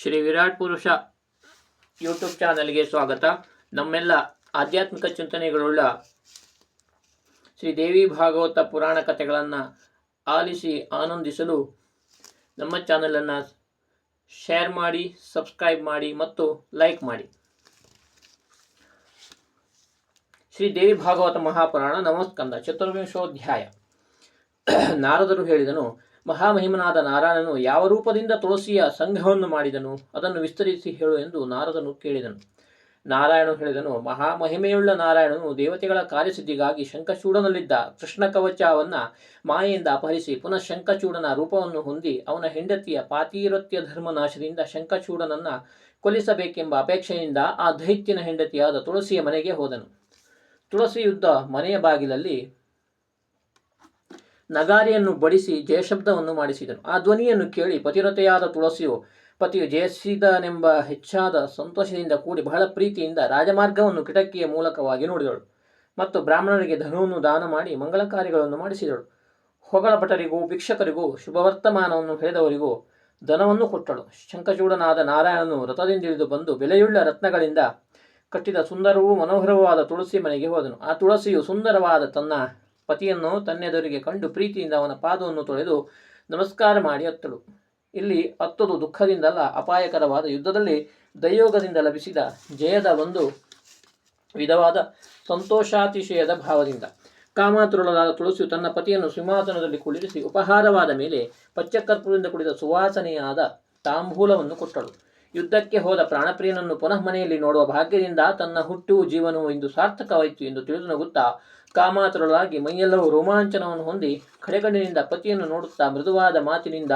ಶ್ರೀ ವಿರಾಟ್ ಪುರುಷ ಯೂಟ್ಯೂಬ್ ಚಾನಲ್ಗೆ ಸ್ವಾಗತ. ನಮ್ಮೆಲ್ಲ ಆಧ್ಯಾತ್ಮಿಕ ಚಿಂತನೆಗಳುಳ್ಳ ಶ್ರೀ ದೇವಿ ಭಾಗವತ ಪುರಾಣ ಕಥೆಗಳನ್ನು ಆಲಿಸಿ ಆನಂದಿಸಲು ನಮ್ಮ ಚಾನಲನ್ನು ಶೇರ್ ಮಾಡಿ, ಸಬ್ಸ್ಕ್ರೈಬ್ ಮಾಡಿ ಮತ್ತು ಲೈಕ್ ಮಾಡಿ. ಶ್ರೀ ದೇವಿ ಭಾಗವತ ಮಹಾಪುರಾಣ ನಮಸ್ಕಂದ ಚತುರ್ವಿಂಶೋಧ್ಯಾಯ. ನಾರದರು ಹೇಳಿದನು ಮಹಾಮಹಿಮನಾದ ನಾರಾಯಣನು ಯಾವ ರೂಪದಿಂದ ತುಳಸಿಯ ಸಂಘವನ್ನು ಮಾಡಿದನು? ಅದನ್ನು ವಿಸ್ತರಿಸಿ ಹೇಳು ಎಂದು ನಾರದನು ಕೇಳಿದನು. ನಾರಾಯಣನು ಹೇಳಿದನು, ಮಹಾಮಹಿಮೆಯುಳ್ಳ ನಾರಾಯಣನು ದೇವತೆಗಳ ಕಾರ್ಯಸಿದ್ಧಿಗಾಗಿ ಶಂಖಚೂಡನಲ್ಲಿದ್ದ ಕೃಷ್ಣ ಕವಚವನ್ನ ಮಾಯೆಯಿಂದ ಅಪಹರಿಸಿ ಪುನಃ ಶಂಖಚೂಡನ ರೂಪವನ್ನು ಹೊಂದಿ ಅವನ ಹೆಂಡತಿಯ ಪಾತಿರತ್ಯ ಧರ್ಮನಾಶದಿಂದ ಶಂಕಚೂಡನನ್ನು ಕೊಲಿಸಬೇಕೆಂಬ ಅಪೇಕ್ಷೆಯಿಂದ ಆ ದೈತ್ಯನ ಹೆಂಡತಿಯಾದ ತುಳಸಿಯ ಮನೆಗೆ ಹೋದನು. ತುಳಸಿ ಯುದ್ಧ ಮನೆಯ ಬಾಗಿಲಲ್ಲಿ ನಗಾರಿಯನ್ನು ಬಡಿಸಿ ಜಯಶಬ್ದವನ್ನು ಮಾಡಿಸಿದನು. ಆ ಧ್ವನಿಯನ್ನು ಕೇಳಿ ಪತಿರತೆಯಾದ ತುಳಸಿಯು, ಪತಿಯು ಜಯಿಸಿದನೆಂಬ ಹೆಚ್ಚಾದ ಸಂತೋಷದಿಂದ ಕೂಡಿ ಬಹಳ ಪ್ರೀತಿಯಿಂದ ರಾಜಮಾರ್ಗವನ್ನು ಕಿಟಕಿಯ ಮೂಲಕವಾಗಿ ನೋಡಿದಳು ಮತ್ತು ಬ್ರಾಹ್ಮಣರಿಗೆ ಧನವನ್ನು ದಾನ ಮಾಡಿ ಮಂಗಳ ಕಾರ್ಯಗಳನ್ನು ಮಾಡಿಸಿದಳು. ಹೊಗಳ ಭಟರಿಗೂ, ಭಿಕ್ಷಕರಿಗೂ ಶುಭವರ್ತಮಾನವನ್ನು ಹೇಳಿದವರಿಗೂ ಧನವನ್ನು ಕೊಟ್ಟಳು. ಶಂಕಚೂಡನಾದ ನಾರಾಯಣನು ರಥದಿಂದಿಳಿದು ಬಂದು ಬೆಲೆಯುಳ್ಳ ರತ್ನಗಳಿಂದ ಕಟ್ಟಿದ ಸುಂದರವೂ ಮನೋಹರವೂ ಆದ ತುಳಸಿ ಮನೆಗೆ ಹೋದನು. ಆ ತುಳಸಿಯು ಸುಂದರವಾದ ತನ್ನ ಪತಿಯನ್ನು ತನ್ನೆದುರಿಗೆ ಕಂಡು ಪ್ರೀತಿಯಿಂದ ಅವನ ಪಾದವನ್ನು ತೊಳೆದು ನಮಸ್ಕಾರ ಮಾಡಿ ಅತ್ತಳು ಇಲ್ಲಿ ಅತ್ತದು ದುಃಖದಿಂದಲ್ಲ, ಅಪಾಯಕರವಾದ ಯುದ್ಧದಲ್ಲಿ ದಯೋಗದಿಂದ ಲಭಿಸಿದ ಜಯದ ಒಂದು ವಿಧವಾದ ಸಂತೋಷಾತಿಶಯದ ಭಾವದಿಂದ. ಕಾಮಾತುರಳಾದ ತುಳಸಿಯು ತನ್ನ ಪತಿಯನ್ನು ಸಿಂಹಾಸನದಲ್ಲಿ ಕುಳಿರಿಸಿ ಉಪಹಾರವಾದ ಮೇಲೆ ಪಚ್ಚಕರ್ಪೂರದಿಂದ ಕುಡಿದ ಸುವಾಸನೆಯಾದ ತಾಂಬೂಲವನ್ನು ಕೊಟ್ಟಳು. ಯುದ್ಧಕ್ಕೆ ಹೋದ ಪ್ರಾಣಪ್ರಿಯನನ್ನು ಪುನಃ ಮನೆಯಲ್ಲಿ ನೋಡುವ ಭಾಗ್ಯದಿಂದ ತನ್ನ ಹುಟ್ಟು, ಜೀವನವು ಇಂದು ಸಾರ್ಥಕವಾಯಿತು ಎಂದು ತಿಳಿದು ನಗುತ್ತಾ ಕಾಮಾತುರಳಾಗಿ ಮೈಯೆಲ್ಲವೂ ರೋಮಾಂಚನವನ್ನು ಹೊಂದಿ ಕಡೆಗಣ್ಣಿನಿಂದ ಪತಿಯನ್ನು ನೋಡುತ್ತಾ ಮೃದುವಾದ ಮಾತಿನಿಂದ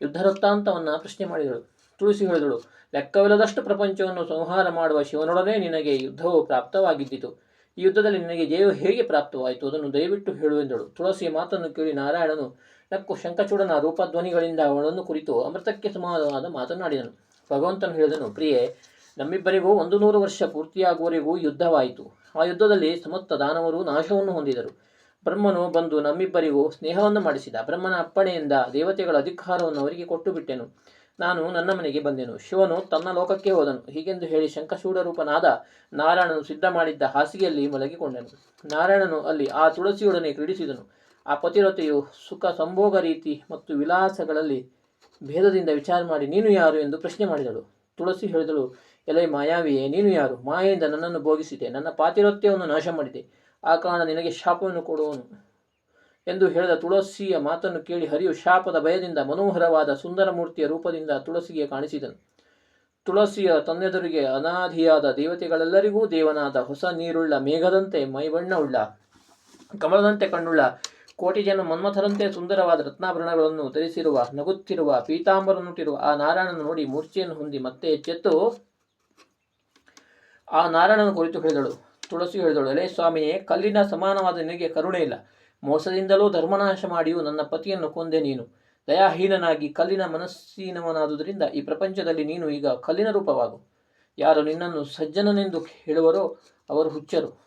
ಯುದ್ಧ ವೃತ್ತಾಂತವನ್ನು ಪ್ರಶ್ನೆ ಮಾಡಿದಳು. ತುಳಸಿ ಹೇಳಿದಳು, ಲೆಕ್ಕವಿಲ್ಲದಷ್ಟು ಪ್ರಪಂಚವನ್ನು ಸಂಹಾರ ಮಾಡುವ ಶಿವನೊಡನೆ ನಿನಗೆ ಯುದ್ಧವು ಪ್ರಾಪ್ತವಾಗಿದ್ದಿತು. ಈ ಯುದ್ಧದಲ್ಲಿ ನಿನಗೆ ಜಯವು ಹೇಗೆ ಪ್ರಾಪ್ತವಾಯಿತು ಅದನ್ನು ದಯವಿಟ್ಟು ಹೇಳುವೆಂದಳು ತುಳಸಿ ಮಾತನ್ನು ಕೇಳಿ ನಾರಾಯಣನು ನಕ್ಕು ಶಂಕಚೂಡನ ರೂಪಧ್ವನಿಗಳಿಂದ ಅವಳನ್ನು ಕುರಿತು ಅಮೃತಕ್ಕೆ ಸಮಾನವಾದ ಮಾತನಾಡಿದನು ಭಗವಂತನು ಹೇಳಿದನು, ಪ್ರಿಯೆ, ನಮ್ಮಿಬ್ಬರಿಗೂ ಒಂದು ನೂರು ವರ್ಷ ಪೂರ್ತಿಯಾಗುವವರೆಗೂ ಯುದ್ಧವಾಯಿತು. ಆ ಯುದ್ಧದಲ್ಲಿ ಸಮಸ್ತ ದಾನವರು ನಾಶವನ್ನು ಹೊಂದಿದರು. ಬ್ರಹ್ಮನು ಬಂದು ನಮ್ಮಿಬ್ಬರಿಗೂ ಸ್ನೇಹವನ್ನು ಮಾಡಿಸಿದ. ಬ್ರಹ್ಮನ ಅಪ್ಪಣೆಯಿಂದ ದೇವತೆಗಳ ಅಧಿಕಾರವನ್ನು ಅವರಿಗೆ ಕೊಟ್ಟು ಬಿಟ್ಟೆನು ನಾನು ನನ್ನ ಮನೆಗೆ ಬಂದೆನು. ಶಿವನು ತನ್ನ ಲೋಕಕ್ಕೆ ಹೋದನು. ಹೀಗೆಂದು ಹೇಳಿ ಶಂಕಶೂಢರೂಪನಾದ ರೂಪನಾದ ನಾರಾಯಣನು ಸಿದ್ಧ ಮಾಡಿದ್ದ ಹಾಸಿಗೆಯಲ್ಲಿ ಮಲಗಿಕೊಂಡನು. ನಾರಾಯಣನು ಅಲ್ಲಿ ಆ ತುಳಸಿಯೊಡನೆ ಕ್ರೀಡಿಸಿದನು. ಆ ಪತಿರತೆಯು ಸುಖ, ಸಂಭೋಗ ರೀತಿ ಮತ್ತು ವಿಲಾಸಗಳಲ್ಲಿ ಭೇದದಿಂದ ವಿಚಾರ ಮಾಡಿ, ನೀನು ಯಾರು ಎಂದು ಪ್ರಶ್ನೆ ಮಾಡಿದಳು. ತುಳಸಿ ಹೇಳಿದಳು, ಎಲೆ ಮಾಯಾವಿಯೇ, ನೀನು ಯಾರು? ಮಾಯೆಯಿಂದ ನನ್ನನ್ನು ಭೋಗಿಸಿದೆ. ನನ್ನ ಪಾತಿರತ್ಯವನ್ನು ನಾಶ ಮಾಡಿದೆ ಆ ಕಾರಣ ನಿನಗೆ ಶಾಪವನ್ನು ಕೊಡುವನು. ಎಂದು ಹೇಳಿದ ತುಳಸಿಯ ಮಾತನ್ನು ಕೇಳಿ ಹರಿಯು ಶಾಪದ ಭಯದಿಂದ ಮನೋಹರವಾದ ಸುಂದರ ಮೂರ್ತಿಯ ರೂಪದಿಂದ ತುಳಸಿಗೆ ಕಾಣಿಸಿದನು. ತುಳಸಿಯ ತನ್ನೆದುರಿಗೆ ಅನಾದಿಯಾದ ದೇವತೆಗಳೆಲ್ಲರಿಗೂ ದೇವನಾದ ಹೊಸ ನೀರುಳ್ಳ ಮೇಘದಂತೆ ಮೈಬಣ್ಣವುಳ್ಳ, ಕಮಲದಂತೆ ಕಣ್ಣುಳ್ಳ ಕೋಟಿ ಜನ ಮನ್ಮಥರಂತೆ ಸುಂದರವಾದ ರತ್ನಾಭರಣಗಳನ್ನು ಧರಿಸಿರುವ, ನಗುತ್ತಿರುವ ಪೀತಾಂಬರನುಟ್ಟಿರುವ ಆ ನಾರಾಯಣನ ನೋಡಿ ಮೂರ್ಛೆಯನ್ನು ಹೊಂದಿ ಮತ್ತೆ ಎಚ್ಚೆತ್ತು ಆ ನಾರಾಯಣನ ಕುರಿತು ಹೇಳಿದಳು. ತುಳಸಿ ಹೇಳಿದಳು ಎಲೆ ಸ್ವಾಮಿಯೇ ಕಲ್ಲಿನ ಸಮಾನವಾದ ನಿನಗೆ ಕರುಣೆ ಇಲ್ಲ. ಮೋಸದಿಂದಲೂ ಧರ್ಮನಾಶ ಮಾಡಿಯೂ ನನ್ನ ಪತಿಯನ್ನು ಕೊಂದೆ ನೀನು. ದಯಾಹೀನನಾಗಿ ಕಲ್ಲಿನ ಮನಸ್ಸಿನವನಾದುದರಿಂದ ಈ ಪ್ರಪಂಚದಲ್ಲಿ ನೀನು ಈಗ ಕಲ್ಲಿನ ರೂಪವಾಗು. ಯಾರು ನಿನ್ನನ್ನು ಸಜ್ಜನನೆಂದು ಹೇಳುವರೋ ಅವರು ಹುಚ್ಚರು.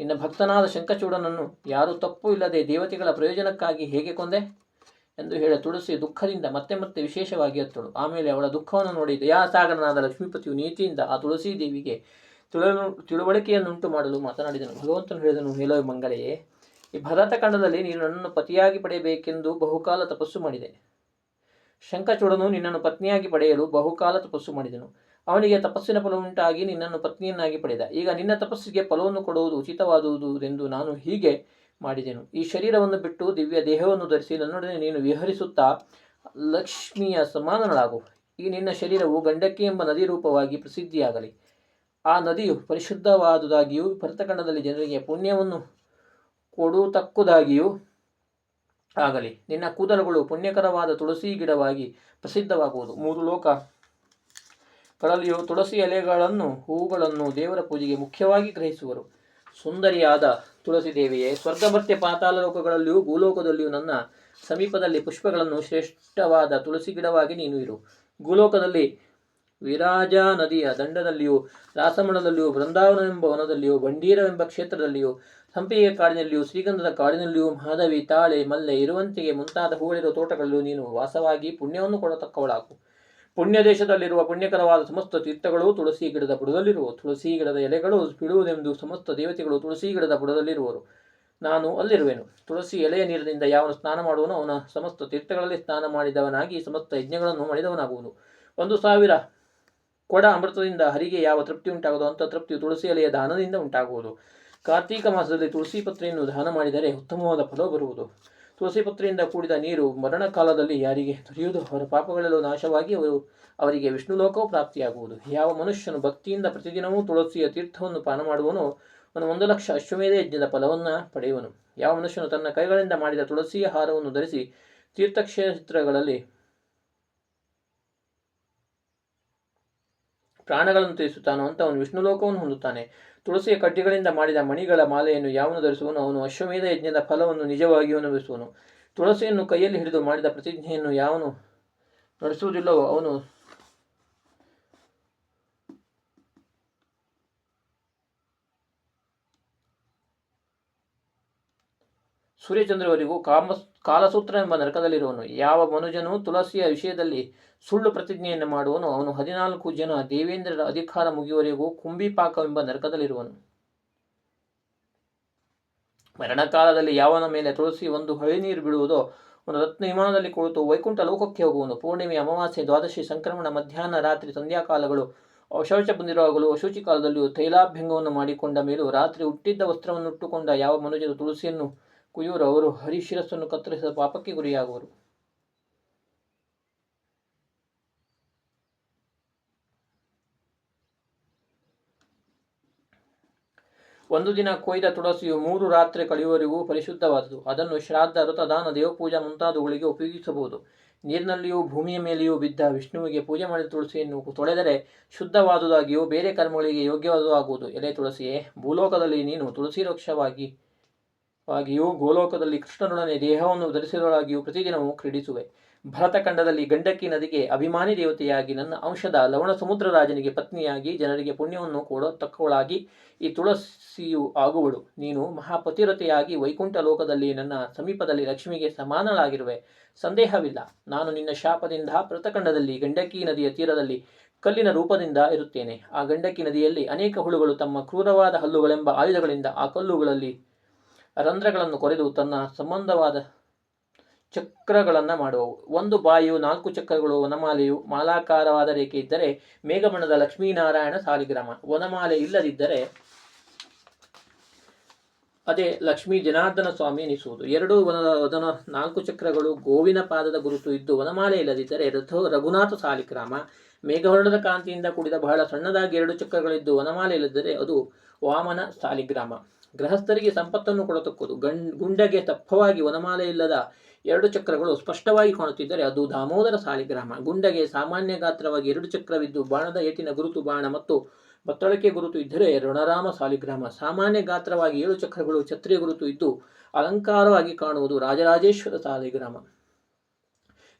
ನಿನ್ನ ಭಕ್ತನಾದ ಶಂಕಚೂಡನನ್ನು ಯಾರು ತಪ್ಪು ಇಲ್ಲದೆ ದೇವತೆಗಳ ಪ್ರಯೋಜನಕ್ಕಾಗಿ ಹೇಗೆ ಕೊಂದೆ? ಎಂದು ಹೇಳಿ ತುಳಸಿ ದುಃಖದಿಂದ ಮತ್ತೆ ಮತ್ತೆ ವಿಶೇಷವಾಗಿ ಹತ್ತಳು ಆಮೇಲೆ ಅವಳ ದುಃಖವನ್ನು ನೋಡಿ ದಯಾಸಾಗರನಾದ ಲಕ್ಷ್ಮೀಪತಿಯು ನೀತಿಯಿಂದ ಆ ತುಳಸಿ ದೇವಿಗೆ ತಿಳು, ತಿಳುವಳಿಕೆಯನ್ನುಂಟು ಮಾಡಲು ಮಾತನಾಡಿದನು. ಭಗವಂತನು ಹೇಳಿದನು, ಹೇಳೋ ಮಂಗಳೆಯೇ ಈ ಭರತಖಂಡದಲ್ಲಿ ನೀನು ನನ್ನನ್ನು ಪತಿಯಾಗಿ ಪಡೆಯಬೇಕೆಂದು ಬಹುಕಾಲ ತಪಸ್ಸು ಮಾಡಿದೆ. ಶಂಕಚೂಡನು ನಿನ್ನನ್ನು ಪತ್ನಿಯಾಗಿ ಪಡೆಯಲು ಬಹುಕಾಲ ತಪಸ್ಸು ಮಾಡಿದನು. ಅವನಿಗೆ ತಪಸ್ಸಿನ ಫಲವುಂಟಾಗಿ ನಿನ್ನನ್ನು ಪತ್ನಿಯನ್ನಾಗಿ ಪಡೆದ. ಈಗ ನಿನ್ನ ತಪಸ್ಸಿಗೆ ಫಲವನ್ನು ಕೊಡುವುದು ಉಚಿತವಾದುದು ಎಂದು ನಾನು ಹೀಗೆ ಮಾಡಿದೆನು. ಈ ಶರೀರವನ್ನು ಬಿಟ್ಟು ದಿವ್ಯ ದೇಹವನ್ನು ಧರಿಸಿ ನನ್ನೊಡನೆ ನೀನು ವಿಹರಿಸುತ್ತಾ ಲಕ್ಷ್ಮಿಯ ಸಮಾನಗಳಾಗು ಈ ನಿನ್ನ ಶರೀರವು ಗಂಡಕ್ಕಿ ಎಂಬ ನದಿ ರೂಪವಾಗಿ ಪ್ರಸಿದ್ಧಿಯಾಗಲಿ. ಆ ನದಿಯು ಪರಿಶುದ್ಧವಾದುದಾಗಿಯೂ ಭರತಖಂಡದಲ್ಲಿ ಜನರಿಗೆ ಪುಣ್ಯವನ್ನು ಕೊಡುತಕ್ಕುದಾಗಿಯೂ ಆಗಲಿ. ನಿನ್ನ ಕೂದಲುಗಳು ಪುಣ್ಯಕರವಾದ ತುಳಸಿ ಗಿಡವಾಗಿ ಪ್ರಸಿದ್ಧವಾಗುವುದು. ಮೂರು ಲೋಕ ಗಳಲ್ಲಿಯೂ ತುಳಸಿ ಎಲೆಗಳನ್ನು, ಹೂಗಳನ್ನು ದೇವರ ಪೂಜೆಗೆ ಮುಖ್ಯವಾಗಿ ಗ್ರಹಿಸುವರು. ಸುಂದರಿಯಾದ ತುಳಸಿ ದೇವಿಯೇ ಸ್ವರ್ಗಭರ್ತ್ಯ ಪಾತಾಳ ಲೋಕಗಳಲ್ಲಿಯೂ ಭೂಲೋಕದಲ್ಲಿಯೂ ನನ್ನ ಸಮೀಪದಲ್ಲಿ ಪುಷ್ಪಗಳನ್ನು ಶ್ರೇಷ್ಠವಾದ ತುಳಸಿ ಗಿಡವಾಗಿ ನೀನು ಇರು. ಭೂಲೋಕದಲ್ಲಿ ವಿರಾಜ ನದಿಯ ದಂಡದಲ್ಲಿಯೂ, ರಾಸಮಣದಲ್ಲಿಯೂ, ಬೃಂದಾವನವೆಂಬ ವನದಲ್ಲಿಯೂ, ಬಂಡೀರವೆಂಬ ಕ್ಷೇತ್ರದಲ್ಲಿಯೂ ಸಂಪಿಗೆ ಕಾಡಿನಲ್ಲಿಯೂ, ಶ್ರೀಗಂಧದ ಕಾಡಿನಲ್ಲಿಯೂ, ಮಾಧವಿ, ತಾಳೆ, ಮಲ್ಲೆ ಇರುವಂತೆಯೇ ಮುಂತಾದ ಹೂಗಳಿರುವ ತೋಟಗಳಲ್ಲೂ ನೀನು ವಾಸವಾಗಿ ಪುಣ್ಯವನ್ನು ಕೊಡತಕ್ಕವಳಾಗು. ಪುಣ್ಯ ದೇಶದಲ್ಲಿರುವ ಪುಣ್ಯಕರವಾದ ಸಮಸ್ತ ತೀರ್ಥಗಳು ತುಳಸಿ ಗಿಡದ ಬುಡದಲ್ಲಿರುವ ತುಳಸಿ ಗಿಡದ ಎಲೆಗಳು ಬಿಡುವುದೆಂದು ಸಮಸ್ತ ದೇವತೆಗಳು ತುಳಸಿ ಗಿಡದ ಬುಡದಲ್ಲಿರುವರು ನಾನು ಅಲ್ಲಿರುವೆನು. ತುಳಸಿ ಎಲೆಯ ನೀರಿನಿಂದ ಯಾವನು ಸ್ನಾನ ಮಾಡುವನು ಅವನ ಸಮಸ್ತ ತೀರ್ಥಗಳಲ್ಲಿ ಸ್ನಾನ ಮಾಡಿದವನಾಗಿ ಸಮಸ್ತ ಯಜ್ಞಗಳನ್ನು ಮಾಡಿದವನಾಗುವುದು. ಒಂದು ಸಾವಿರ ಕೊಡ ಅಮೃತದಿಂದ ಹರಿಗೆ ಯಾವ ತೃಪ್ತಿ ಉಂಟಾಗುವುದು ಅಂಥ ತೃಪ್ತಿಯು ತುಳಸಿ ಎಲೆಯ ದಾನದಿಂದ ಉಂಟಾಗುವುದು. ಕಾರ್ತೀಕ ಮಾಸದಲ್ಲಿ ತುಳಸಿ ಪತ್ರೆಯನ್ನು ದಾನ ಮಾಡಿದರೆ ಉತ್ತಮವಾದ ಫಲ ಬರುವುದು. ತುಳಸಿ ಪತ್ರೆಯಿಂದ ಕೂಡಿದ ನೀರು ಮರಣ ಕಾಲದಲ್ಲಿ ಯಾರಿಗೆ ದೊರೆಯುವುದು? ಅವರ ಪಾಪಗಳೆಲ್ಲೂ ನಾಶವಾಗಿ ಅವರು ಅವರಿಗೆ ವಿಷ್ಣು ಲೋಕವು ಪ್ರಾಪ್ತಿಯಾಗುವುದು. ಯಾವ ಮನುಷ್ಯನು ಭಕ್ತಿಯಿಂದ ಪ್ರತಿದಿನವೂ ತುಳಸಿಯ ತೀರ್ಥವನ್ನು ಪಾನ ಮಾಡುವನು, ಅವನು ಒಂದು ಲಕ್ಷ ಅಶ್ವಮೇಧ ಯಜ್ಞದ ಫಲವನ್ನು ಪಡೆಯುವನು. ಯಾವ ಮನುಷ್ಯನು ತನ್ನ ಕೈಗಳಿಂದ ಮಾಡಿದ ತುಳಸಿಯ ಹಾರವನ್ನು ಧರಿಸಿ ತೀರ್ಥಕ್ಷೇತ್ರಗಳಲ್ಲಿ ಪ್ರಾಣಗಳನ್ನು ತೀರಿಸುತ್ತಾನೋ ಅಂತ ಅವನು ವಿಷ್ಣು ಲೋಕವನ್ನು ಹೊಂದುತ್ತಾನೆ. ತುಳಸಿಯ ಕಡ್ಡಿಗಳಿಂದ ಮಾಡಿದ ಮಣಿಗಳ ಮಾಲೆಯನ್ನು ಯಾವನು ಧರಿಸುವನು? ಅವನು ಅಶ್ವಮೇಧ ಯಜ್ಞದ ಫಲವನ್ನು ನಿಜವಾಗಿಯೂ ಅನುಭವಿಸುವನು. ತುಳಸಿಯನ್ನು ಕೈಯಲ್ಲಿ ಹಿಡಿದು ಮಾಡಿದ ಪ್ರತಿಜ್ಞೆಯನ್ನು ಯಾವನು ನಡೆಸುವುದಿಲ್ಲವೋ ಅವನು ಸೂರ್ಯಚಂದ್ರವರಿಗೂ ಕಾಮ ಕಾಲಸೂತ್ರ ಎಂಬ ನರಕದಲ್ಲಿರುವನು. ಯಾವ ಮನುಜನು ತುಳಸಿಯ ವಿಷಯದಲ್ಲಿ ಸುಳ್ಳು ಪ್ರತಿಜ್ಞೆಯನ್ನು ಮಾಡುವನು. ಅವನು ಹದಿನಾಲ್ಕು ಜನ ದೇವೇಂದ್ರರ ಅಧಿಕಾರ ಮುಗಿಯುವವರೆಗೂ ಕುಂಬಿಪಾಕವೆಂಬ ನರಕದಲ್ಲಿರುವನು. ಮರಣಕಾಲದಲ್ಲಿ ಯಾವನ ಮೇಲೆ ತುಳಸಿ ಒಂದು ಹಳಿ ನೀರು ಬೀಳುವುದೋ ಒಂದು ರತ್ನ ವಿಮಾನದಲ್ಲಿ ಕುಳಿತು ವೈಕುಂಠ ಲೋಕಕ್ಕೆ ಹೋಗುವನು. ಪೂರ್ಣಿಮೆ ಅಮಾವಾಸ್ಯೆ, ದ್ವಾದಶಿ, ಸಂಕ್ರಮಣ, ಮಧ್ಯಾಹ್ನ, ರಾತ್ರಿ, ಸಂಧ್ಯಾಕಾಲಗಳು ಶೌಚ ಬಂದಿರುವಾಗಲೂ ಅಶುಚಿ ಕಾಲದಲ್ಲಿಯೂ ತೈಲಾಭ್ಯಂಗವನ್ನು ಮಾಡಿಕೊಂಡ ಮೇಲೂ ರಾತ್ರಿ ಹುಟ್ಟಿದ್ದ ವಸ್ತ್ರವನ್ನು ಉಟ್ಟುಕೊಂಡ ಯಾವ ಮನುಜರು ತುಳಸಿಯನ್ನು ಕುಯ್ಯೂರು ಅವರು ಹರಿಶಿರಸ್ಸನ್ನು ಕತ್ತರಿಸಿದ ಪಾಪಕ್ಕೆ ಗುರಿಯಾಗುವರು. ಒಂದು ದಿನ ಕೊಯ್ದ ತುಳಸಿಯು ಮೂರು ರಾತ್ರಿ ಕಳೆಯುವವರೆಗೂ ಪರಿಶುದ್ಧವಾದುದು. ಅದನ್ನು ಶ್ರಾದ್ದ ದಾನ ದೇವಪೂಜಾ ಮುಂತಾದವುಗಳಿಗೆ ಉಪಯೋಗಿಸಬಹುದು. ನೀರಿನಲ್ಲಿಯೂ ಭೂಮಿಯ ಮೇಲೆಯೂ ಬಿದ್ದ ವಿಷ್ಣುವಿಗೆ ಪೂಜೆ ಮಾಡಿದ ತುಳಸಿಯನ್ನು ತೊಳೆದರೆ ಶುದ್ಧವಾದುದಾಗಿಯೂ ಬೇರೆ ಕರ್ಮಗಳಿಗೆ ಯೋಗ್ಯವಾದುದಾಗುವುದು. ಎಲೆ ತುಳಸಿಯೇ, ಭೂಲೋಕದಲ್ಲಿ ನೀನು ತುಳಸಿ ವೃಕ್ಷವಾಗಿ ವಾಗಿಯೂ ಗೋಲೋಕದಲ್ಲಿ ಕೃಷ್ಣನೊಡನೆ ದೇಹವನ್ನು ಧರಿಸಿದೊಳಾಗಿಯೂ ಪ್ರತಿದಿನವೂ ಕ್ರೀಡಿಸುವೆ. ಭರತಖಂಡದಲ್ಲಿ ಗಂಡಕ್ಕಿ ನದಿಗೆ ಅಭಿಮಾನಿ ದೇವತೆಯಾಗಿ ನನ್ನ ಅಂಶದ ಲವಣ ಸಮುದ್ರ ರಾಜನಿಗೆ ಪತ್ನಿಯಾಗಿ ಜನರಿಗೆ ಪುಣ್ಯವನ್ನು ಕೊಡೋ ತಕ್ಕವಳಾಗಿ ಈ ತುಳಸಿಯು ಆಗುವಳು. ನೀನು ಮಹಾಪತಿರತೆಯಾಗಿ ವೈಕುಂಠ ಲೋಕದಲ್ಲಿ ನನ್ನ ಸಮೀಪದಲ್ಲಿ ಲಕ್ಷ್ಮಿಗೆ ಸಮಾನಳಾಗಿರುವೆ. ಸಂದೇಹವಿಲ್ಲ. ನಾನು ನಿನ್ನ ಶಾಪದಿಂದ ಭರತಖಂಡದಲ್ಲಿ ಗಂಡಕ್ಕಿ ನದಿಯ ತೀರದಲ್ಲಿ ಕಲ್ಲಿನ ರೂಪದಿಂದ ಇರುತ್ತೇನೆ. ಆ ಗಂಡಕ್ಕಿ ನದಿಯಲ್ಲಿ ಅನೇಕ ಹುಳುಗಳು ತಮ್ಮ ಕ್ರೂರವಾದ ಹಲ್ಲುಗಳೆಂಬ ಆಯುಧಗಳಿಂದ ಆ ಕಲ್ಲುಗಳಲ್ಲಿ ರಂಧ್ರಗಳನ್ನು ಕೊರೆದು ತನ್ನ ಸಂಬಂಧವಾದ ಚಕ್ರಗಳನ್ನು ಮಾಡುವವು. ಒಂದು ಬಾಯು ನಾಲ್ಕು ಚಕ್ರಗಳು, ವನಮಾಲೆಯು ಮಾಲಾಕಾರವಾದ ರೇಖೆ ಇದ್ದರೆ ಮೇಘಮಣದ ಲಕ್ಷ್ಮೀನಾರಾಯಣ ಸಾಲಿಗ್ರಾಮ. ವನಮಾಲೆ ಇಲ್ಲದಿದ್ದರೆ ಅದೇ ಲಕ್ಷ್ಮೀ ಜನಾರ್ದನ ಸ್ವಾಮಿ ಎನಿಸುವುದು. ಎರಡು ವನ ನಾಲ್ಕು ಚಕ್ರಗಳು ಗೋವಿನ ಪಾದದ ಗುರುತು ಇದ್ದು ವನಮಾಲೆ ಇಲ್ಲದಿದ್ದರೆ ರಥ ರಘುನಾಥ ಸಾಲಿಗ್ರಾಮ. ಮೇಘವರ್ಣದ ಕಾಂತಿಯಿಂದ ಕೂಡಿದ ಬಹಳ ಸಣ್ಣದಾಗಿ ಎರಡು ಚಕ್ರಗಳಿದ್ದು ವನಮಾಲೆ ಇಲ್ಲದಿದ್ದರೆ ಅದು ವಾಮನ ಸಾಲಿಗ್ರಾಮ. ಗೃಹಸ್ಥರಿಗೆ ಸಂಪತ್ತನ್ನು ಕೊಡತಕ್ಕದು ಗಂ ಗುಂಡಗೆ ತಪ್ಪವಾಗಿ ವನಮಾಲೆ ಇಲ್ಲದ ಎರಡು ಚಕ್ರಗಳು ಸ್ಪಷ್ಟವಾಗಿ ಕಾಣುತ್ತಿದ್ದರೆ ಅದು ದಾಮೋದರ ಸಾಲಿಗ್ರಾಮ. ಗುಂಡಗೆ ಸಾಮಾನ್ಯ ಗಾತ್ರವಾಗಿ ಎರಡು ಚಕ್ರವಿದ್ದು, ಬಾಣದ ಏಟಿನ ಗುರುತು ಬಾಣ ಮತ್ತು ಬತ್ತಳಕೆ ಗುರುತು ಇದ್ದರೆ ಋಣರಾಮ ಸಾಲಿಗ್ರಾಮ. ಸಾಮಾನ್ಯ ಗಾತ್ರವಾಗಿ ಏಳು ಚಕ್ರಗಳು ಛತ್ರಿಯ ಗುರುತು ಇದ್ದು, ಅಲಂಕಾರವಾಗಿ ಕಾಣುವುದು ರಾಜರಾಜೇಶ್ವರ ಸಾಲಿಗ್ರಾಮ.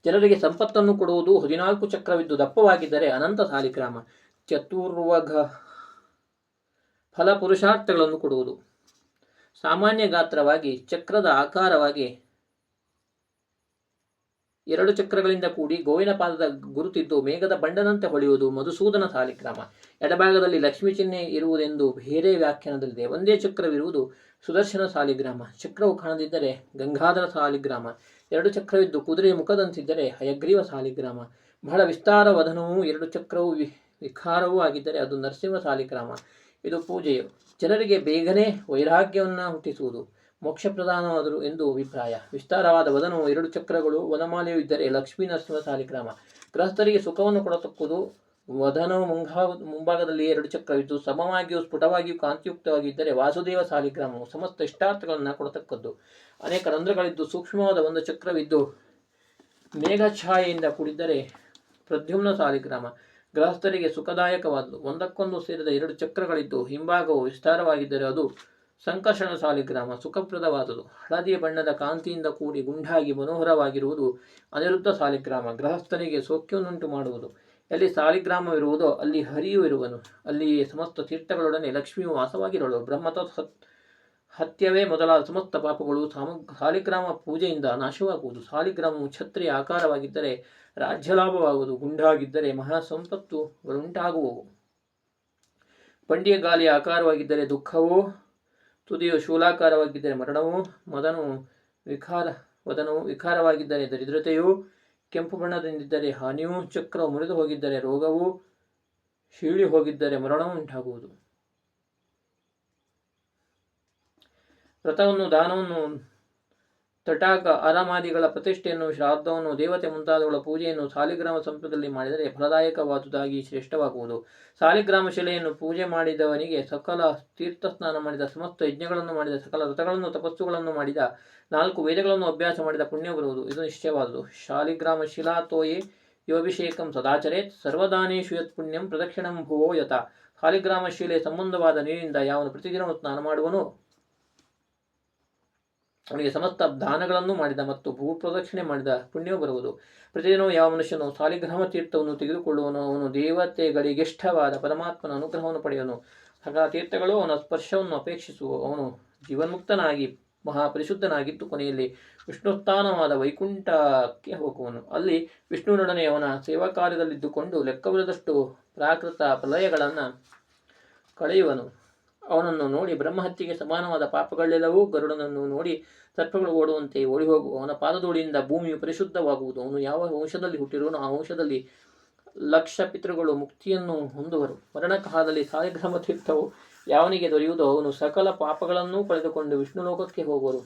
ಜನರಿಗೆ ಸಂಪತ್ತನ್ನು ಕೊಡುವುದು ಹದಿನಾಲ್ಕು ಚಕ್ರವಿದ್ದು, ದಪ್ಪವಾಗಿದ್ದರೆ ಅನಂತ ಸಾಲಿಗ್ರಾಮ. ಚತುರ್ವಘ ಫಲ ಪುರುಷಾರ್ಥಗಳನ್ನು ಕೊಡುವುದು. ಸಾಮಾನ್ಯ ಗಾತ್ರವಾಗಿ, ಚಕ್ರದ ಆಕಾರವಾಗಿ ಎರಡು ಚಕ್ರಗಳಿಂದ ಕೂಡಿ ಗೋವಿನ ಪಾದದ ಗುರುತಿದ್ದು ಮೇಘದ ಬಂಡನಂತೆ ಹೊಳೆಯುವುದು ಮಧುಸೂದನ ಸಾಲಿಗ್ರಾಮ. ಎಡಭಾಗದಲ್ಲಿ ಲಕ್ಷ್ಮೀ ಚಿಹ್ನೆ ಇರುವುದೆಂದು ಬೇರೆ ವ್ಯಾಖ್ಯಾನದಲ್ಲಿದೆ. ಒಂದೇ ಚಕ್ರವಿರುವುದು ಸುದರ್ಶನ ಸಾಲಿಗ್ರಾಮ. ಚಕ್ರವು ಕಾಣದಿದ್ದರೆ ಗಂಗಾಧರ ಸಾಲಿಗ್ರಾಮ. ಎರಡು ಚಕ್ರವಿದ್ದು ಕುದುರೆ ಮುಖದಂತಿದ್ದರೆ ಹಯಗ್ರೀವ ಸಾಲಿಗ್ರಾಮ. ಬಹಳ ವಿಸ್ತಾರ ವಧನವೂ ಎರಡು ಚಕ್ರವೂ ವಿಕಾರವೂ ಆಗಿದ್ದರೆ ಅದು ನರಸಿಂಹ ಸಾಲಿಗ್ರಾಮ. ಇದು ಪೂಜೆಯು. ಜನರಿಗೆ ಬೇಗನೆ ವೈರಾಗ್ಯವನ್ನು ಹುಟ್ಟಿಸುವುದು ಮೋಕ್ಷ ಪ್ರಧಾನವಾದರು ಎಂದು ಅಭಿಪ್ರಾಯ. ವಿಸ್ತಾರವಾದ ವದನವು ಎರಡು ಚಕ್ರಗಳು, ವನಮಾಲೆಯು ಇದ್ದರೆ ಲಕ್ಷ್ಮೀ ನರಸಿಂಹ ಸಾಲಿಗ್ರಾಮ. ಗೃಹಸ್ಥರಿಗೆ ಸುಖವನ್ನು ಕೊಡತಕ್ಕುದು ವದನವು ಮುಂಭಾ ಮುಂಭಾಗದಲ್ಲಿ ಎರಡು ಚಕ್ರವಿದ್ದು, ಸಮವಾಗಿಯೂ ಸ್ಫುಟವಾಗಿಯೂ ಕಾಂತಿಯುಕ್ತವಾಗಿದ್ದರೆ ವಾಸುದೇವ ಸಾಲಿಗ್ರಾಮವು ಸಮಸ್ತ ಇಷ್ಟಾರ್ಥಗಳನ್ನು ಕೊಡತಕ್ಕದ್ದು. ಅನೇಕ ರಂಧ್ರಗಳಿದ್ದು, ಸೂಕ್ಷ್ಮವಾದ ಒಂದು ಚಕ್ರವಿದ್ದು ಮೇಘಛಾಯೆಯಿಂದ ಕೂಡಿದ್ದರೆ ಪ್ರದ್ಯುಮ್ನ ಸಾಲಿಗ್ರಾಮ. ಗೃಹಸ್ಥರಿಗೆ ಸುಖದಾಯಕವಾದುದು. ಒಂದಕ್ಕೊಂದು ಸೇರಿದ ಎರಡು ಚಕ್ರಗಳಿದ್ದು ಹಿಂಭಾಗವು ವಿಸ್ತಾರವಾಗಿದ್ದರೆ ಅದು ಸಂಕರ್ಷಣ ಸಾಲಿಗ್ರಾಮ ಸುಖಪ್ರದವಾದುದು. ಹಳದಿಯ ಬಣ್ಣದ ಕಾಂತಿಯಿಂದ ಕೂಡಿ ಗುಂಡಾಗಿ ಮನೋಹರವಾಗಿರುವುದು ಅನಿರುದ್ಧ ಸಾಲಿಗ್ರಾಮ ಗೃಹಸ್ಥರಿಗೆ ಸೌಖ್ಯವನ್ನುಂಟು ಮಾಡುವುದು. ಎಲ್ಲಿ ಸಾಲಿಗ್ರಾಮವಿರುವುದೋ ಅಲ್ಲಿ ಹರಿಯು ಇರುವನು. ಅಲ್ಲಿಯೇ ಸಮಸ್ತ ತೀರ್ಥಗಳೊಡನೆ ಲಕ್ಷ್ಮಿಯು ವಾಸವಾಗಿರಲು ಬ್ರಹ್ಮತ ಹತ್ಯವೇ ಮೊದಲಾದ ಸಮಸ್ತ ಪಾಪಗಳು ಸಾಮ, ಸಾಲಿಗ್ರಾಮ ಪೂಜೆಯಿಂದ ನಾಶವಾಗುವುದು. ಸಾಲಿಗ್ರಾಮವು ಛತ್ರಿಯ ಆಕಾರವಾಗಿದ್ದರೆ ರಾಜ್ಯ ಲಾಭವಾಗುವುದು. ಗುಂಡಾಗಿದ್ದರೆ ಮಹಾ ಸಂಪತ್ತುಗಳುಂಟಾಗುವವು ಪಂಡಿಯ ಗಾಲಿಯ ಆಕಾರವಾಗಿದ್ದರೆ ದುಃಖವೋ, ತುದಿಯು ಶೂಲಾಕಾರವಾಗಿದ್ದರೆ ಮರಣವೋ, ಮದನು ವಿಕಾರ ವದನವು ವಿಕಾರವಾಗಿದ್ದರೆ ದರಿದ್ರತೆಯು, ಕೆಂಪು ಬಣ್ಣದಿಂದಿದ್ದರೆ ಹಾನಿಯೂ, ಚಕ್ರವು ಮುರಿದು ಹೋಗಿದ್ದರೆ ರೋಗವು ಶೀಳಿ ಹೋಗಿದ್ದರೆ ಮರಣವು ಉಂಟಾಗುವುದು. ವ್ರತವನ್ನು, ದಾನವನ್ನು, ತಟಾಕ, ಆರಾಮಾದಿಗಳ ಪ್ರತಿಷ್ಠೆಯನ್ನು, ಶ್ರಾದ್ದವನ್ನು, ದೇವತೆ ಮುಂತಾದವುಗಳ ಪೂಜೆಯನ್ನು ಸಾಲಿಗ್ರಾಮ ಸಂಪದಲ್ಲಿ ಮಾಡಿದರೆ ಫಲದಾಯಕವಾದುದಾಗಿ ಶ್ರೇಷ್ಠವಾಗುವುದು. ಸಾಲಿಗ್ರಾಮ ಶಿಲೆಯನ್ನು ಪೂಜೆ ಮಾಡಿದವನಿಗೆ ಸಕಲ ತೀರ್ಥ ಸ್ನಾನ ಮಾಡಿದ, ಸಮಸ್ತ ಯಜ್ಞಗಳನ್ನು ಮಾಡಿದ, ಸಕಲ ವ್ರತಗಳನ್ನು, ತಪಸ್ಸುಗಳನ್ನು ಮಾಡಿದ, ನಾಲ್ಕು ವೇದಗಳನ್ನು ಅಭ್ಯಾಸ ಮಾಡಿದ ಪುಣ್ಯ ಬರುವುದು ಇದು ನಿಶ್ಚಯವಾದುದು. ಶಾಲಿಗ್ರಾಮ ಶಿಲಾತೋಯೇ ಯೋಭಿಷೇಕಂ ಸದಾಚರೇತ್ ಸರ್ವದಾನೇಶು ಯತ್ ಪುಣ್ಯಂ ಪ್ರದಕ್ಷಿಣಂ ಭೂವೋ ಯಥ ಸಾಲಿಗ್ರಾಮ ಶಿಲೆ ಸಂಬಂಧವಾದ ನೀರಿನಿಂದ ಯಾವನು ಪ್ರತಿದಿನವೂ ಸ್ನಾನ ಮಾಡುವನೋ ಅವನಿಗೆ ಸಮಸ್ತ ದಾನಗಳನ್ನು ಮಾಡಿದ ಮತ್ತು ಭೂ ಪ್ರದಕ್ಷಿಣೆ ಮಾಡಿದ ಪುಣ್ಯವು ಬರುವುದು. ಪ್ರತಿದಿನವೂ ಯಾವ ಮನುಷ್ಯನು ಸಾಲಿಗ್ರಾಮ ತೀರ್ಥವನ್ನು ತೆಗೆದುಕೊಳ್ಳುವನು ಅವನು ದೇವತೆಗಳಿಗಿಷ್ಟವಾದ ಪರಮಾತ್ಮನ ಅನುಗ್ರಹವನ್ನು ಪಡೆಯುವನು. ಸಕಲ ತೀರ್ಥಗಳು ಅವನ ಸ್ಪರ್ಶವನ್ನು ಅಪೇಕ್ಷಿಸುವ ಅವನು ಜೀವನ್ಮುಕ್ತನಾಗಿ ಮಹಾಪರಿಶುದ್ಧನಾಗಿದ್ದು ಕೊನೆಯಲ್ಲಿ ವಿಷ್ಣುಸ್ಥಾನವಾದ ವೈಕುಂಠಕ್ಕೆ ಹೋಗುವನು. ಅಲ್ಲಿ ವಿಷ್ಣುವಿನೊಡನೆ ಅವನ ಸೇವಾ ಕಾರ್ಯದಲ್ಲಿದ್ದುಕೊಂಡು ಲೆಕ್ಕವಿಲ್ಲದಷ್ಟು ಪ್ರಾಕೃತ ಪ್ರಲಯಗಳನ್ನು ಕಳೆಯುವನು. ಅವನನ್ನು ನೋಡಿ ಬ್ರಹ್ಮಹತ್ಯೆಗೆ ಸಮಾನವಾದ ಪಾಪಗಳೆಲ್ಲವೂ ಗರುಡನನ್ನು ನೋಡಿ ಸರ್ಪಗಳು ಓಡುವಂತೆ ಓಡಿ ಹೋಗುವ ಅವನ ಪಾದದೋಡಿಯಿಂದ ಭೂಮಿಯು ಪರಿಶುದ್ಧವಾಗುವುದು. ಅವನು ಯಾವ ವಂಶದಲ್ಲಿ ಹುಟ್ಟಿರುವನೋ ಆ ವಂಶದಲ್ಲಿ ಲಕ್ಷ ಪಿತೃಗಳು ಮುಕ್ತಿಯನ್ನು ಹೊಂದುವರು. ಮರಣಕಾಲದಲ್ಲಿ ಸಾಲಿಗ್ರಾಮ ತೀರ್ಥವು ಯಾವನಿಗೆ ದೊರೆಯುವುದು ಅವನು ಸಕಲ ಪಾಪಗಳನ್ನೂ ಕಳೆದುಕೊಂಡು ವಿಷ್ಣು ಲೋಕಕ್ಕೆ ಹೋಗುವರು.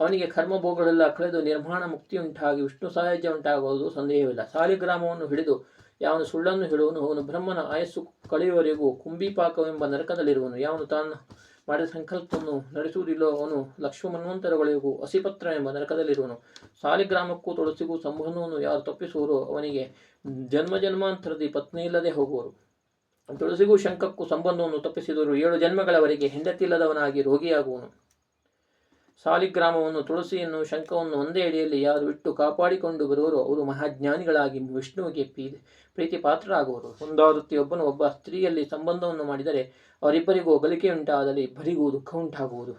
ಅವನಿಗೆ ಕರ್ಮಭೋಗಗಳೆಲ್ಲ ಕಳೆದು ನಿರ್ಮಾಣ ಮುಕ್ತಿಯುಂಟಾಗಿ ವಿಷ್ಣು ಸಾಹಿತ್ಯ ಉಂಟಾಗುವುದು ಸಂದೇಹವಿಲ್ಲ. ಸಾಲಿಗ್ರಾಮವನ್ನು ಹಿಡಿದು ಯಾವನು ಸುಳ್ಳನ್ನು ಹೇಳುವನು, ಅವನು ಬ್ರಹ್ಮನ ಆಯಸ್ಸು ಕಳೆಯುವವರೆಗೂ ಕುಂಬಿಪಾಕವೆಂಬ ನರಕದಲ್ಲಿರುವನು. ಯಾವನು ತಾನು ಮಾಡಿದ ಸಂಕಲ್ಪವನ್ನು ನಡೆಸುವುದಿಲ್ಲೋ ಅವನು ಲಕ್ಷ್ಮನ್ವಂತರಗಳಿಗೂ ಹಸಿಪತ್ರ ಎಂಬ ನರಕದಲ್ಲಿರುವನು. ಸಾಲಿಗ್ರಾಮಕ್ಕೂ ತುಳಸಿಗೂ ಸಂಬಂಧವನ್ನು ಯಾರು ತಪ್ಪಿಸುವರೋ ಅವನಿಗೆ ಜನ್ಮ ಜನ್ಮಾಂತರದಿ ಪತ್ನಿ ಇಲ್ಲದೆ ಹೋಗುವರು. ತುಳಸಿಗೂ ಶಂಕಕ್ಕೂ ಸಂಬಂಧವನ್ನು ತಪ್ಪಿಸಿದವರು ಏಳು ಜನ್ಮಗಳವರೆಗೆ ಹೆಂಡತಿ ಇಲ್ಲದವನಾಗಿ ರೋಗಿಯಾಗುವನು. ಸಾಲಿಗ್ರಾಮವನ್ನು, ತುಳಸಿಯನ್ನು, ಶಂಖವನ್ನು ಒಂದೇ ಅಡಿಯಲ್ಲಿ ಯಾರು ಇಟ್ಟು ಕಾಪಾಡಿಕೊಂಡು ಬರುವರೋ ಅವರು ಮಹಾಜ್ಞಾನಿಗಳಾಗಿ ವಿಷ್ಣುವಿಗೆ ಪ್ರೀತಿ ಪಾತ್ರರಾಗುವರು ಒಂದಾವೃತ್ತಿಯೊಬ್ಬನು ಒಬ್ಬ ಸ್ತ್ರೀಯಲ್ಲಿ ಸಂಬಂಧವನ್ನು ಮಾಡಿದರೆ ಅವರಿಬ್ಬರಿಗೂ ಗಳಿಕೆ ಉಂಟಾದಲ್ಲಿ ಇಬ್ಬರಿಗೂ ದುಃಖ ಉಂಟಾಗುವುದು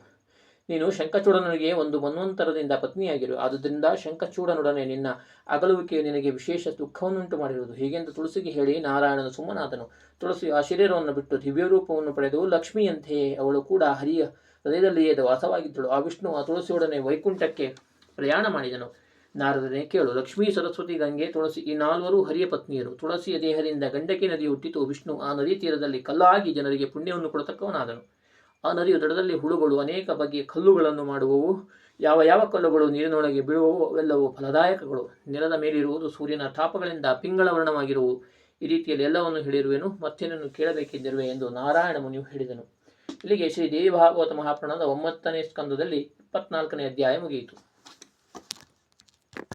ನೀನು ಶಂಖಚೂಡನಿಗೆ ಒಂದು ಮನ್ವಂತರದಿಂದ ಪತ್ನಿಯಾಗಿರು. ಆದುದರಿಂದ ಶಂಖಚೂಡನೊಡನೆ ನಿನ್ನ ಅಗಲುವಿಕೆಯು ನಿನಗೆ ವಿಶೇಷ ದುಃಖವನ್ನುಂಟು ಮಾಡಿರುವುದು. ಹೀಗೆಂದು ತುಳಸಿಗೆ ಹೇಳಿ ನಾರಾಯಣನು ಸುಮ್ಮನಾದನು. ತುಳಸಿ ಆ ಶರೀರವನ್ನು ಬಿಟ್ಟು ದಿವ್ಯ ರೂಪವನ್ನು ಪಡೆದು ಲಕ್ಷ್ಮಿಯಂತೆಯೇ ಅವಳು ಕೂಡ ಹರಿಯ ಹೃದಯದಲ್ಲಿಯೇ ವಾಸವಾಗಿದ್ದಳು. ಆ ವಿಷ್ಣು ಆ ತುಳಸಿಯೊಡನೆ ವೈಕುಂಠಕ್ಕೆ ಪ್ರಯಾಣ ಮಾಡಿದನು. ನಾರದನೇ ಕೇಳು, ಲಕ್ಷ್ಮೀ ಸರಸ್ವತಿ ಗಂಗೆ ತುಳಸಿ, ಈ ನಾಲ್ವರು ಹರಿಯ ಪತ್ನಿಯರು. ತುಳಸಿಯ ದೇಹದಿಂದ ಗಂಡಕಿ ನದಿ ಹುಟ್ಟಿತು. ವಿಷ್ಣು ಆ ನದಿ ತೀರದಲ್ಲಿ ಕಲ್ಲಾಗಿ ಜನರಿಗೆ ಪುಣ್ಯವನ್ನು ಕೊಡತಕ್ಕವನಾದನು. ಆ ನದಿಯು ದಡದಲ್ಲಿ ಹುಳುಗಳು ಅನೇಕ ಬಗೆಯ ಕಲ್ಲುಗಳನ್ನು ಮಾಡುವವು. ಯಾವ ಯಾವ ಕಲ್ಲುಗಳು ನೀರಿನೊಳಗೆ ಬೀಳುವವು ಅವೆಲ್ಲವೂ ಫಲದಾಯಕಗಳು. ನೆಲದ ಮೇಲಿರುವುದು ಸೂರ್ಯನ ತಾಪಗಳಿಂದ ಪಿಂಗಳ ವರ್ಣವಾಗಿರುವು. ಈ ರೀತಿಯಲ್ಲಿ ಎಲ್ಲವನ್ನು ಹೇಳಿರುವೆನು. ಮತ್ತೇನನ್ನು ಕೇಳಬೇಕೆಂದಿರುವೆ ಎಂದು ನಾರಾಯಣ ಮುನಿಯು ಹೇಳಿದನು. ಇಲ್ಲಿಗೆ ಶ್ರೀ ದೇವಿ ಭಾಗವತ ಮಹಾಪ್ರಾಣದ ಒಂಬತ್ತನೇ ಸ್ಕಂದದಲ್ಲಿ ಇಪ್ಪತ್ನಾಲ್ಕನೇ ಅಧ್ಯಾಯ ಮುಗಿಯಿತು.